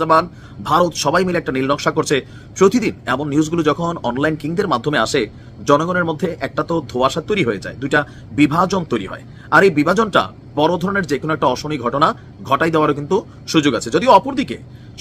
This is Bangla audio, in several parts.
জামান, ভারত সবাই মিলে একটা নীল নকশা করছে। প্রতিদিন এমন নিউজগুলো যখন অনলাইন কিংদের মাধ্যমে আসে, জনগণের মধ্যে একটা তো ধোয়াশা তৈরি হয়ে যায়, দুইটা বিভাজন তৈরি হয়। আর এই বিভাজনটা বড় ধরনের যে কোনো একটা অশনি ঘটনা ঘটাই দেওয়ারও কিন্তু সুযোগ আছে। যদিও অপরদিকে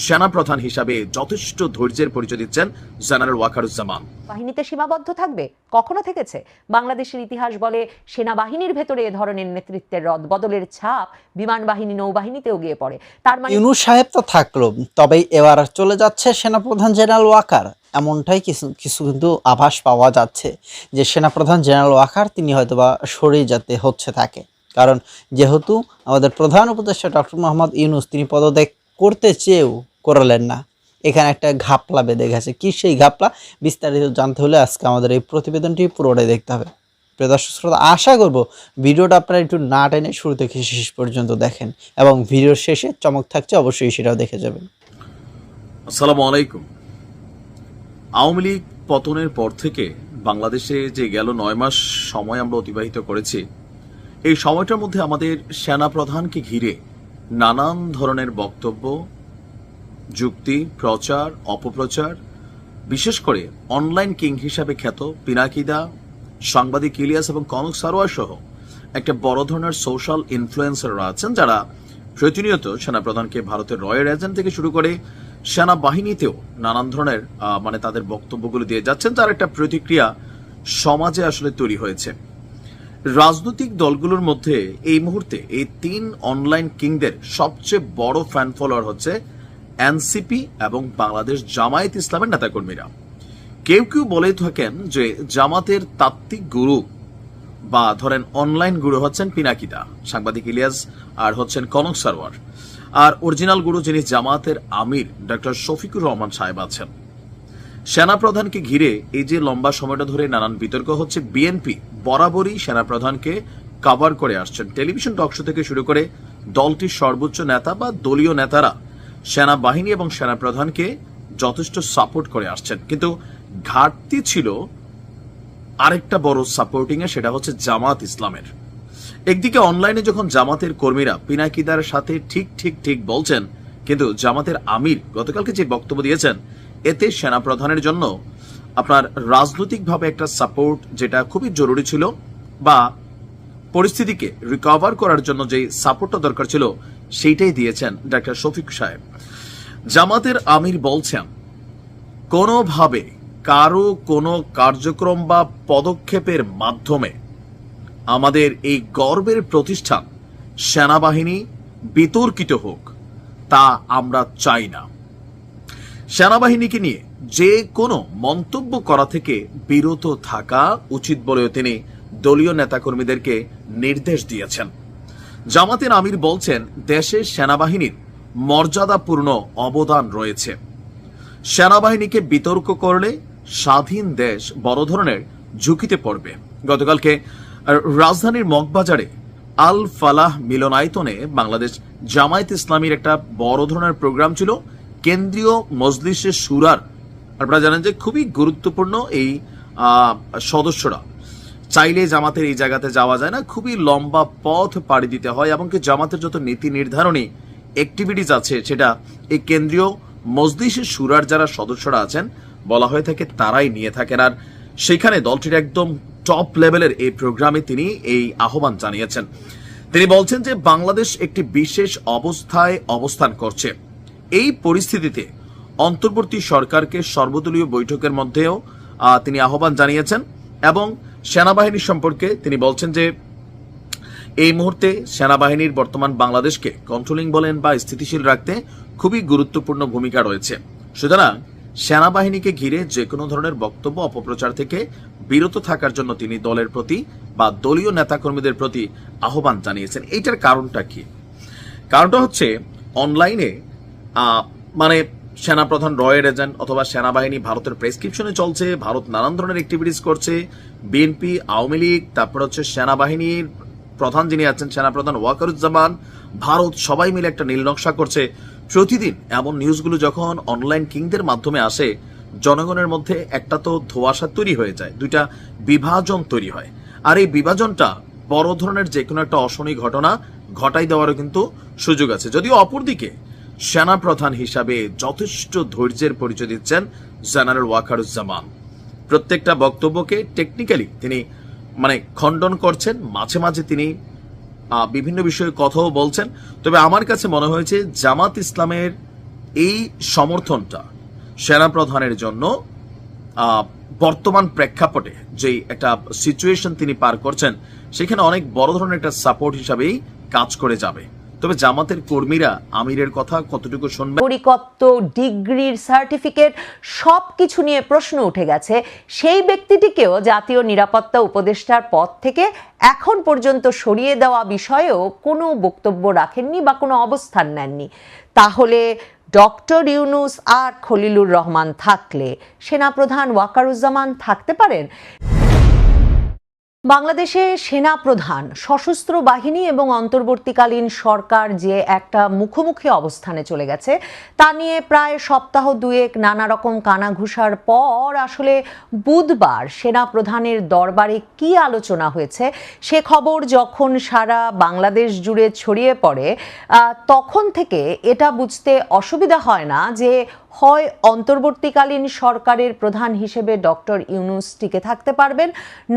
সেনাপ্রধান হিসাবে যথেষ্ট ধৈর্যের পরিচয় দিচ্ছেন জেনারেল ওয়াকারুজ্জামান। বাহিনীতে সীমাবদ্ধ থাকবে? কখনো থেকেছে? বাংলাদেশের ইতিহাস বলে সেনাবাহিনীর ভেতরে এ ধরনের নেতৃত্বের রদ বদলের ছাপ বিমান বাহিনী নৌবাহিনীতেও গিয়ে পড়ে। তার মানে ইউনুস সাহেব তো থাকল তবে এবার চলে যাচ্ছে সেনাপ্রধান জেনারেল ওয়াকার। এমনটাই কিছু কিছু কিন্তু আভাস পাওয়া যাচ্ছে যে সেনাপ্রধান জেনারেল ওয়াকার তিনি হয়তোবা সরে যেতে হচ্ছে তাকে। কারণ যেহেতু আমাদের প্রধান উপদেষ্টা ডক্টর মোহাম্মদ ইউনুস, তিনি পদত্যাগ করতে চেয়েও করলেন না। এখানে একটা ঘাপলা বেঁধে গেছে। কি সেই ঘাপলা? বিস্তারিত জানতে হলে আজকে আমাদের এই প্রতিবেদনটি পুরোটাই দেখতে হবে। দর্শক শ্রোতা, আশা করব ভিডিওটা আপনারা একটু না টেনে শুরু থেকে শেষ পর্যন্ত দেখেন এবং ভিডিওর শেষে চমক থাকছে, অবশ্যই সেটাও দেখে যাবেন। আসসালামু আলাইকুম। আওয়ামী লীগ পতনের পর থেকে বাংলাদেশে যে গেল নয় মাস সময় আমরা অতিবাহিত করেছি এই সময়টার মধ্যে আমাদের সেনা প্রধানকে ঘিরে নানান ধরনের বক্তব্য, যুক্তি, প্রচার, অপপ্রচার, বিশেষ করে অনলাইন কিং হিসাবে খ্যাত পিনাকিদা, সাংবাদিক ইলিয়াস এবং কনক সারোয়ার সহ একটা বড় ধরনের সোশ্যাল ইনফ্লুয়েন্সাররা আছেন যারা প্রতিনিয়ত সেনাপ্রধানকে ভারতের রয়্যাল এজেন্ট থেকে শুরু করে সেনাবাহিনীতেও নানান ধরনের মানে তাদের বক্তব্যগুলো দিয়ে যাচ্ছেন, তার একটা প্রতিক্রিয়া সমাজে আসলে তৈরি হয়েছে। রাজনৈতিক দলগুলোর মধ্যে এই মুহূর্তে এই তিন অনলাইন কিংদের সবচেয়ে বড় ফ্যান ফলোয়ার হচ্ছে এনসিপি এবং বাংলাদেশ জামায়াত ইসলামের নেতাকর্মীরা। কেউ কেউ বলে থাকেন যে জামাতের তাত্ত্বিক গুরু বা ধরেন অনলাইন গুরু হচ্ছেন পিনাকিদা, সাংবাদিক ইলিয়াস, আর হচ্ছেন কনক সারওয়ার আর অরিজিনাল গুরু যিনি জামাতের আমির ডক্টর শফিকুর রহমান সাহেব আছেন। সেনাপ্রধানকে ঘিরে এই যে লম্বা সময়টা ধরে নানান বিতর্ক হচ্ছে বিএনপি বরাবরই সেনাপ্রধানকে কভার করে আসছেন। টেলিভিশন টকশো থেকে শুরু করে দলটির সর্বোচ্চ নেতা বা দলীয় নেতারা সেনাবাহিনী এবং সেনাপ্রধানকে যথেষ্ট সাপোর্ট করে আসছেন। কিন্তু ঘাটতি ছিল আরেকটা বড় সাপোর্টিং এ সেটা হচ্ছে জামাত ইসলামের। একদিকে অনলাইনে যখন জামাতের কর্মীরা পিনাকিদার সাথে ঠিক ঠিক ঠিক বলছেন, কিন্তু জামাতের আমির গতকালকে যে বক্তব্য দিয়েছেন এতে সেনাপ্রধানের জন্য আপনার রাজনৈতিকভাবে একটা সাপোর্ট যেটা খুবই জরুরি ছিল বা পরিস্থিতিকে রিকভার করার জন্য যে সাপোর্টটা দরকার ছিল সেইটাই দিয়েছেন ডাক্তার শফিক সাহেব। জামাতের আমির বলছেন, কোনোভাবে কারও কোনো কার্যক্রম বা পদক্ষেপের মাধ্যমে আমাদের এই গর্বের প্রতিষ্ঠান সেনাবাহিনী বিতর্কিত হোক, তা আমরা চাই না। সেনাবাহিনীকে নিয়ে যে কোনো মন্তব্য করা থেকে বিরত থাকা উচিত বলেও তিনি দলীয় নেতাকর্মীদেরকে নির্দেশ দিয়েছেন। জামাতের আমির বলছেন দেশের সেনাবাহিনীর মর্যাদাপূর্ণ অবদান রয়েছে। সেনাবাহিনীকে বিতর্ক করলে স্বাধীন দেশ বড় ধরনের ঝুঁকিতে পড়বে। গতকালকে রাজধানীর মগবাজারে আল ফালাহ মিলনায়তনে বাংলাদেশ জামায়াত ইসলামীর একটা বড় ধরনের প্রোগ্রাম ছিল। কেন্দ্রীয় মজলিসের সুরার আপনারা জানেন যে খুবই গুরুত্বপূর্ণ এই সদস্যরা। চাইলে জামাতের এই জায়গাতে যাওয়া যায় না, খুবই লম্বা পথ পাড়ি দিতে হয় এমনকি জামাতের যত নীতি নির্ধারণী অ্যাক্টিভিটিস আছে সেটা এই কেন্দ্রীয় মজলিসের সুরার যারা সদস্যরা আছেন, বলা হয়ে থাকে তারাই নিয়ে থাকেন। আর সেখানে দলটির একদম টপ লেভেলের এই প্রোগ্রামে তিনি এই আহ্বান জানিয়েছেন। তিনি বলছেন যে বাংলাদেশ একটি বিশেষ অবস্থায় অবস্থান করছে। এই পরিস্থিতিতে অন্তর্বর্তী সরকারকে সর্বদলীয় বৈঠকের মধ্যেও তিনি আহ্বান জানিয়েছেন এবং সেনাবাহিনী সম্পর্কে তিনি বলছেন যে, এই মুহূর্তে সেনাবাহিনীর বর্তমান বাংলাদেশকে কন্ট্রোলিং বলেন বা স্থিতিশীল রাখতে খুবই গুরুত্বপূর্ণ ভূমিকা রয়েছে। সুতরাং সেনাবাহিনীকে ঘিরে যে কোনো ধরনের বক্তব্য, অপপ্রচার থেকে বিরত থাকার জন্য তিনি দলের প্রতি বা দলীয় নেতাকর্মীদের প্রতি আহ্বান জানিয়েছেন। এইটার কারণটা কি? কারণটা হচ্ছে, অনলাইনে মানে সেনাপ্রধান রয়ের এজেন্ট অথবা সেনাবাহিনী ভারতের প্রেসক্রিপশনে চলছে, ভারত নানান ধরনের অ্যাক্টিভিটিস করছে, বিএনপি, আওয়ামী লীগ, তারপর হচ্ছে সেনাবাহিনীর প্রধান যিনি আছেন, সেনাপ্রধান ওয়াকারুজ্জামান, ভারত সবাই মিলে একটা নীল নকশা করছে। প্রতিদিন এমন নিউজগুলো যখন অনলাইন কিংদের মাধ্যমে আসে, জনগণের মধ্যে একটা তো ধোয়াশা তৈরি হয়ে যায়, দুইটা বিভাজন তৈরি হয়। আর এই বিভাজনটা বড় ধরনের যে কোনো একটা অশনি ঘটনা ঘটাই দেওয়ারও কিন্তু সুযোগ আছে। যদিও অপরদিকে সেনাপ্রধান হিসাবে যথেষ্ট ধৈর্যের পরিচয় দিচ্ছেন জেনারেল ওয়াকারুজ্জামান। প্রত্যেকটা বক্তব্যকে টেকনিক্যালি তিনি মানে খণ্ডন করছেন, মাঝে মাঝে তিনি বিভিন্ন বিষয়ে কথাও বলছেন। তবে আমার কাছে মনে হয়েছে জামাত ইসলামের এই সমর্থনটা সেনাপ্রধানের জন্য বর্তমান প্রেক্ষাপটে যে একটা সিচুয়েশন তিনি পার করছেন, সেখানে অনেক বড় ধরনের একটা সাপোর্ট হিসাবেই কাজ করে যাবে। তবে জামাতের কর্মীরা আমিরের কথা কতটুকু শুনবে? নাগরিকত্ব ডিগ্রির সার্টিফিকেট সব কিছু নিয়ে প্রশ্ন উঠে গেছে। সেই ব্যক্তিটিকেও জাতীয় নিরাপত্তা উপদেষ্টার পদ থেকে এখন পর্যন্ত সরিয়ে দেওয়া বিষয়েও কোনো বক্তব্য রাখেননি বা কোনো অবস্থান নেননি। তাহলে ডক্টর ইউনুস আর খলিলুর রহমান থাকলে সেনাপ্রধান ওয়াকারুজ্জামান থাকতে পারেন? বাংলাদেশে সেনা প্রধান, সশস্ত্র বাহিনী এবং অন্তর্বর্তীকালীন সরকার যে একটা মুখোমুখি অবস্থানে চলে গেছে, তা নিয়ে প্রায় সপ্তাহ দুয়েক নানা রকম কানাঘুষার পর আসলে বুধবার সেনা প্রধানের দরবারে কি আলোচনা হয়েছে, সে খবর যখন সারা বাংলাদেশ জুড়ে ছড়িয়ে পড়ে তখন থেকে এটা বুঝতে অসুবিধা হয় না যে হয় অন্তর্বর্তীকালীন সরকারের প্রধান হিসেবে ডক্টর ইউনুস টিকে থাকতে পারবেন,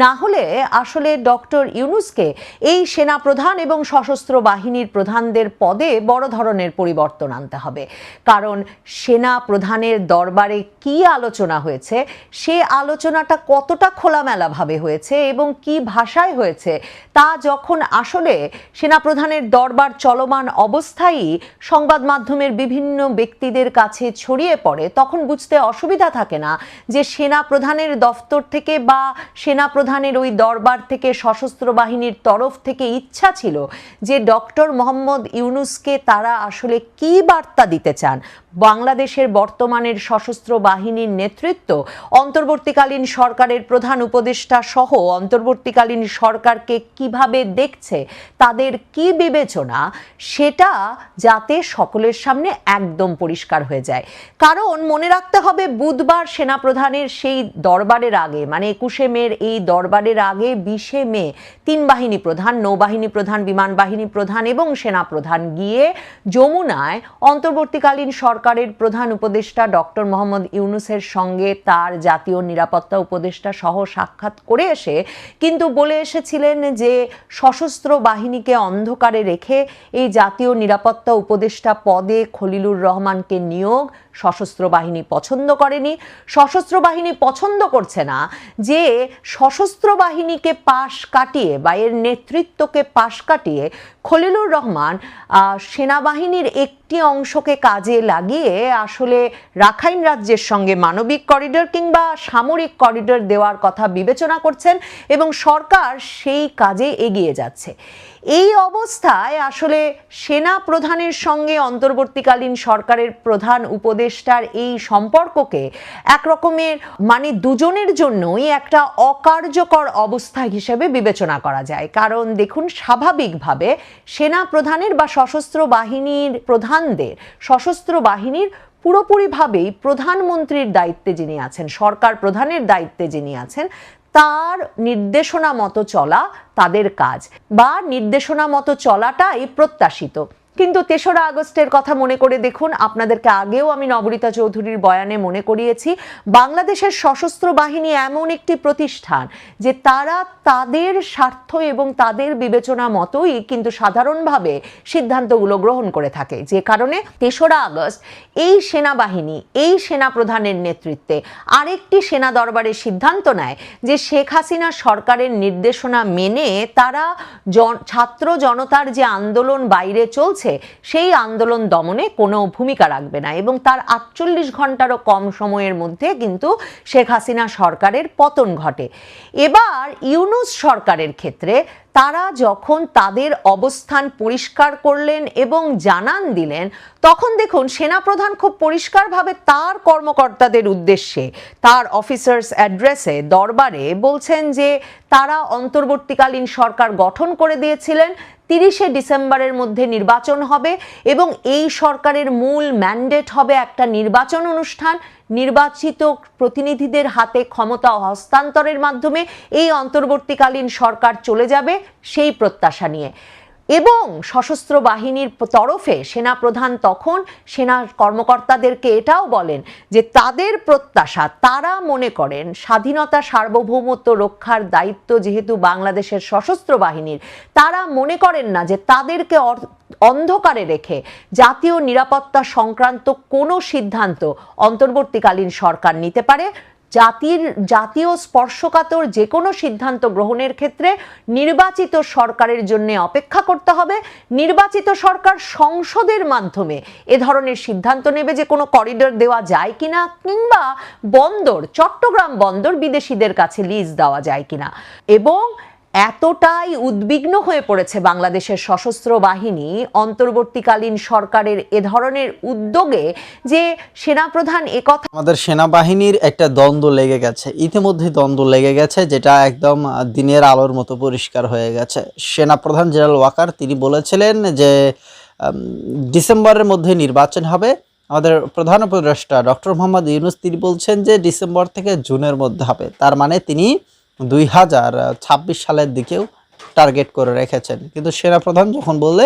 না হলে আসলে ডক্টর ইউনুসকে এই সেনা প্রধান এবং সশস্ত্র বাহিনীর প্রধানদের পদে বড় ধরনের পরিবর্তন আনতে হবে। কারণ সেনা প্রধানের দরবারে কি আলোচনা হয়েছে, সে আলোচনাটা কতটা খোলামেলাভাবে হয়েছে এবং কি ভাষায় হয়েছে, তা যখন আসলে সেনাপ্রধানের দরবার চলমান অবস্থায়ই সংবাদ মাধ্যমের বিভিন্ন ব্যক্তিদের কাছে ছড়িয়ে পড়ে, তখন বুঝতে অসুবিধা থাকে না যে সেনা প্রধানের দফতর থেকে বা সেনা প্রধানের ওই দরবার থেকে, সশস্ত্র বাহিনীর তরফ থেকে ইচ্ছা ছিল যে ডক্টর মোহাম্মদ ইউনুসকে তারা আসলে কি বার্তা দিতে চান। বাংলাদেশের বর্তমানের সশস্ত্র বাহিনীর নেতৃত্ব, অন্তর্বর্তীকালীন সরকারের প্রধান উপদেষ্টা সহ অন্তর্বর্তীকালীন সরকারকে কীভাবে দেখছে, তাদের কি বিবেচনা, সেটা যাতে সকলের সামনে একদম পরিষ্কার হয়ে যায়। কারণ মনে রাখতে হবে, বুধবার সেনাপ্রধানের সেই দরবারের আগে মানে একুশে মের এই দরবারের আগে বিশে মে তিন বাহিনী প্রধান নৌবাহিনী প্রধান, বিমান বাহিনী প্রধান এবং সেনা প্রধান গিয়ে যমুনায় অন্তর্বর্তীকালীন সরকারের প্রধান উপদেষ্টা ডক্টর মোহাম্মদ ইউনুসের সঙ্গে তার জাতীয় নিরাপত্তা উপদেষ্টা সহ সাক্ষাৎ করে এসে কিন্তু বলে এসেছিলেন যে সশস্ত্র বাহিনীকে অন্ধকারে রেখে এই জাতীয় নিরাপত্তা উপদেষ্টা পদে খলিলুর রহমানকে নিয়োগ সশস্ত্র বাহিনী পছন্দ করেনি। সশস্ত্র বাহিনী পছন্দ করছে না। যে সশস্ত্র বাহিনীকে পাশ কাটিয়ে বা এর নেতৃত্বকে পাশ কাটিয়ে খলিলুর রহমান সেনাবাহিনীর একটি অংশকে কাজে লাগিয়ে আসলে রাখাইন রাজ্যের সঙ্গে মানবিক করিডোর কিংবা সামরিক করিডোর দেওয়ার কথা বিবেচনা করছেন এবং সরকার সেই কাজে এগিয়ে যাচ্ছে। এই অবস্থায় আসলে সেনা প্রধানের সঙ্গে অন্তর্বর্তীকালীন সরকারের প্রধান উপদেষ্টার এই সম্পর্ককে একরকমের মানে দুজনের জন্যই একটা অকার্যকর অবস্থা হিসেবে বিবেচনা করা যায়। কারণ দেখুন, স্বাভাবিকভাবে সেনা প্রধানের বা সশস্ত্র বাহিনীর প্রধানদের, সশস্ত্র বাহিনীর পুরোপুরিভাবেই প্রধানমন্ত্রীর দায়িত্বে যিনি আছেন, সরকার প্রধানের দায়িত্বে যিনি আছেন, তার নির্দেশনা মতো চলা তাদের কাজ বা নির্দেশনা মতো চলাটাই প্রত্যাশিত। কিন্তু তেসরা আগস্টের কথা মনে করে দেখুন, আপনাদেরকে আগেও আমি নবরীতা চৌধুরীর বয়ানে মনে করিয়েছি, বাংলাদেশের সশস্ত্র বাহিনী এমন একটি প্রতিষ্ঠান যে তারা তাদের স্বার্থ এবং তাদের বিবেচনা মতোই কিন্তু সাধারণভাবে সিদ্ধান্তগুলো গ্রহণ করে থাকে। যে কারণে তেসরা আগস্ট এই সেনাবাহিনী, এই সেনা প্রধানের নেতৃত্বে আরেকটি সেনা দরবারে সিদ্ধান্ত নেয় যে শেখ হাসিনা সরকারের নির্দেশনা মেনে তারা ছাত্র জনতার যে আন্দোলন বাইরে চলছে সেই আন্দোলন দমনে কোনো ভূমিকা রাখবে না এবং তার আটচল্লিশ ঘন্টারও কম সময়ের মধ্যে কিন্তু শেখ হাসিনা সরকারের পতন ঘটে। এবার ইউনুস সরকারের ক্ষেত্রে তারা যখন তাদের অবস্থান পরিষ্কার করলেন এবং জানান দিলেন, তখন দেখুন সেনাপ্রধান খুব পরিষ্কারভাবে তার কর্মকর্তাদের উদ্দেশ্যে, তার অফিসার্স অ্যাড্রেসে, দরবারে বলছেন যে তারা অন্তর্বর্তীকালীন সরকার গঠন করে দিয়েছিলেন তিরিশে ডিসেম্বরের মধ্যে নির্বাচন হবে এবং এই সরকারের মূল ম্যান্ডেট হবে একটা নির্বাচন অনুষ্ঠান। নির্বাচিত প্রতিনিধিদের হাতে ক্ষমতা হস্তান্তরের মাধ্যমে এই অন্তর্বর্তীকালীন সরকার চলে যাবে সেই প্রত্যাশা নিয়ে। এবং সশস্ত্র বাহিনীর তরফে সেনাপ্রধান তখন সেনা কর্মকর্তাদেরকে এটাও বলেন যে তাদের প্রত্যাশা, তারা মনে করেন স্বাধীনতা সার্বভৌমত্ব রক্ষার দায়িত্ব যেহেতু বাংলাদেশের সশস্ত্র বাহিনীর, তারা মনে করেন না যে তাদেরকে অন্ধকারে রেখে জাতীয় নিরাপত্তা সংক্রান্ত কোনো সিদ্ধান্ত অন্তর্বর্তীকালীন সরকার নিতে পারে। জাতির জাতীয় স্পর্শকাতর যে কোনো সিদ্ধান্ত গ্রহণের ক্ষেত্রে নির্বাচিত সরকারের জন্য অপেক্ষা করতে হবে। নির্বাচিত সরকার সংসদের মাধ্যমে এ ধরনের সিদ্ধান্ত নেবে যে কোনো করিডোর দেওয়া যায় কিনা কিংবা বন্দর, চট্টগ্রাম বন্দর বিদেশিদের কাছে লিজ দেওয়া যায় কিনা। এবং এতটাই উদ্বিগ্ন হয়ে পড়েছে বাংলাদেশের সশস্ত্র বাহিনী অন্তর্বর্তীকালীন সরকারের এ ধরনের উদ্যোগে যে সেনাপ্রধান একথা আমাদের সেনাবাহিনীর একটা দ্বন্দ্ব লেগে গেছে। ইতিমধ্যে দ্বন্দ্ব লেগে গেছে, যেটা একদম দিনের আলোর মতো পরিষ্কার হয়ে গেছে। সেনাপ্রধান জেনারেল ওয়াকার, তিনি বলেছিলেন যে ডিসেম্বরের মধ্যে নির্বাচন হবে। আমাদের প্রধান উপদেষ্টা ডক্টর মোহাম্মদ ইউনুস, তিনি বলছেন যে, ডিসেম্বর থেকে জুনের মধ্যে হবে। তার মানে তিনি দুই হাজার ছাব্বিশ সালের দিকেও টার্গেট করে রেখেছেন। কিন্তু সেনাপ্রধান যখন বললে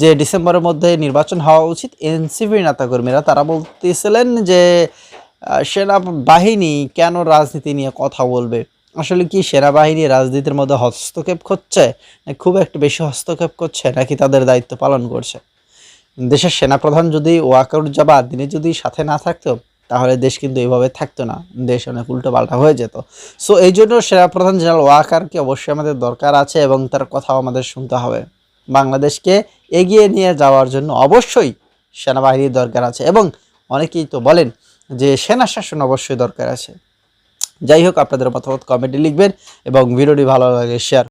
যে ডিসেম্বরের মধ্যে নির্বাচন হওয়া উচিত, এনসিপি নেতাকর্মীরা তারা বলতেছিলেন যে সেনাবাহিনী কেন রাজনীতি নিয়ে কথা বলবে? আসলে কি সেনাবাহিনী রাজনীতির মধ্যে হস্তক্ষেপ করছে খুব একটা বেশি হস্তক্ষেপ করছে, নাকি তাদের দায়িত্ব পালন করছে? দেশের সেনাপ্রধান যদি ওয়াকারুজ্জামান, তিনি যদি সাথে না থাকতো তাহলে দেশ কিন্তু এইভাবে থাকতো না। দেশ অনেক উল্টো পাল্টা হয়ে যেত। সো এই জন্য সেনাপ্রধান জেনারেল ওয়াকারকে অবশ্যই আমাদের দরকার আছে এবং তার কথাও আমাদের শুনতে হবে। বাংলাদেশকে এগিয়ে নিয়ে যাওয়ার জন্য অবশ্যই সেনাবাহিনীর দরকার আছে এবং অনেকেই তো বলেন যে সেনা শাসন অবশ্যই দরকার আছে। যাই হোক, আপনাদের মতামত কমেন্টে লিখবেন এবং ভিডিওটি ভালো লাগে শেয়ার